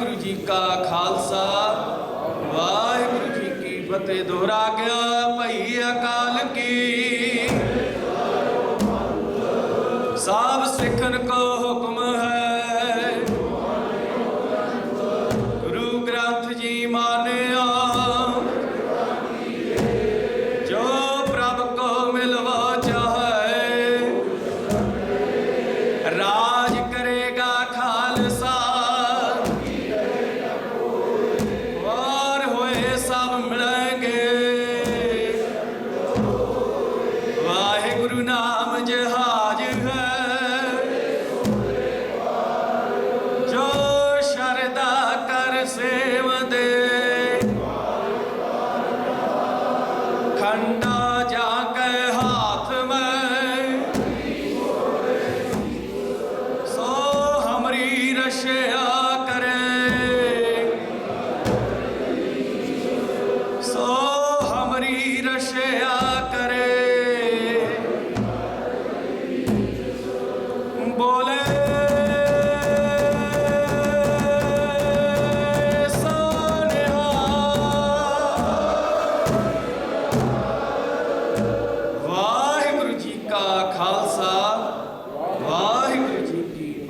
ਵਾਹਿਗੁਰੂ ਜੀ ਕਾ ਖਾਲਸਾ ਵਾਹਿਗੁਰੂ ਜੀ ਕੀ ਫਤਿਹ। ਦੁਹਰਾ ਗਿਆ ਭਈ ਅਕਾਲ ਕੀ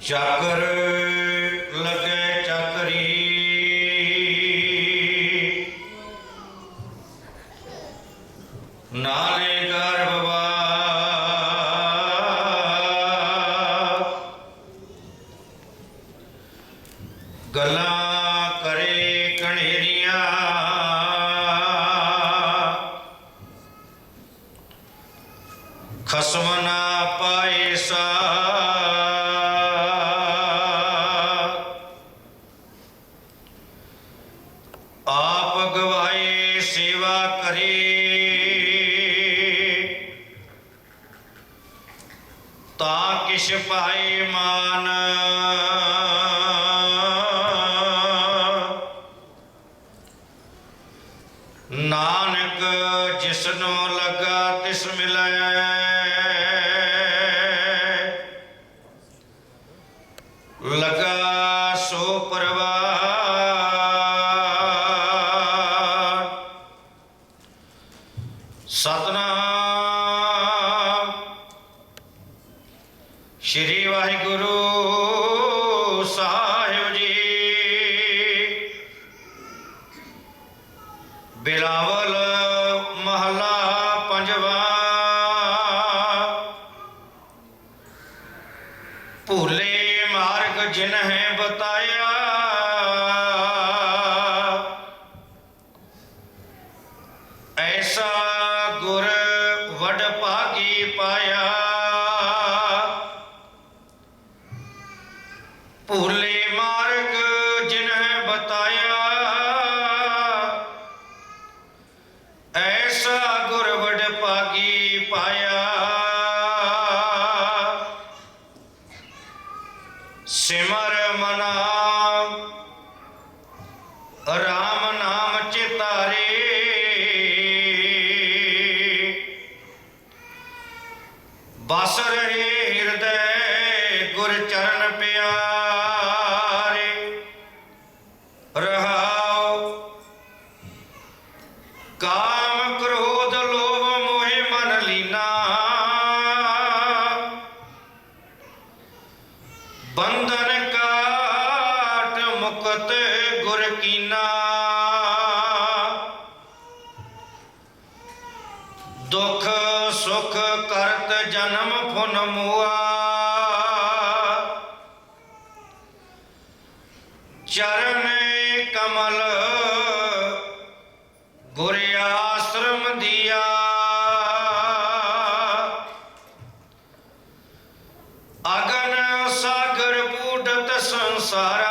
ਚੱਕਰ ਲਗੇ ਚੱਕਰੀ। ਨਾਲੇ ਗਰਭਵਾ ਸੇਵਾ ਕਰੇ। ਤਾਂ ਕਿਛ ਪਾਏ ਮਾਨ। ਨਾਨਕ ਜਿਸਨੂੰ ਲੱਗਾ ਤਿਸ ਮਿਲੈ। ਸਤਨਾਮ। ਸ਼੍ਰੀ ਵਾਹਿਗੁਰੂ ਸਾਹਿਬ ਜੀ। ਬਿਲਾਵਲ ਮਹਲਾ ਪੰਜਵਾ। ਭੂਲੇ ਮਾਰਗ ਜਿਨ ਹੈ ਬਤਾਇਆ। ਐਸਾ ਸਿਮਰ ਮਨਾ ਰਾਮ ਨਾਮ ਚਿਤਾਰੇ। ਬਸ ਰਹੇ ਹਿਰਦੈ ਗੁਰ ਚਰਨ ਪਿਆਰੇ। ਰਹਾਉ। ਕਾਮ ਮੁਕਤ ਗੁਰ ਕੀਨਾ। ਦੁਖ ਸੁਖ ਕਰਤ ਜਨਮ ਫੁਨ ਮੁਆ। ਚਰਨ ਕਮਲ ਗੁਰ ਆਸ਼ਰਮ ਦਿਆ। ਅਗਨ ਸਾਗਰ ਬੂਢ ਸੰਸਾਰ।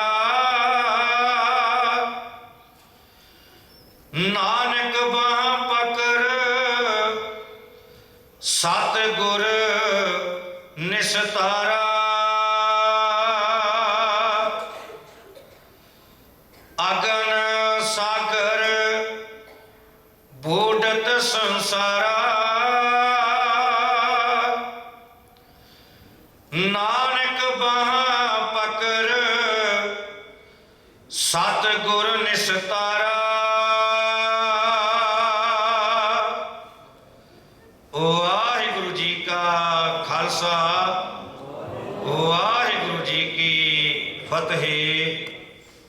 ਨਾਨਕ ਬਾਹ ਪਕਰ ਸਤ ਗੁਰ ਨਿਸਤਾਰਾ। ਅਗਨ ਸਾਗਰ ਬੋਡਤ ਸੰਸਾਰਾ। ਨਾਨਕ ਬਾਹ ਪਕਰ ਸਤ ਗੁਰ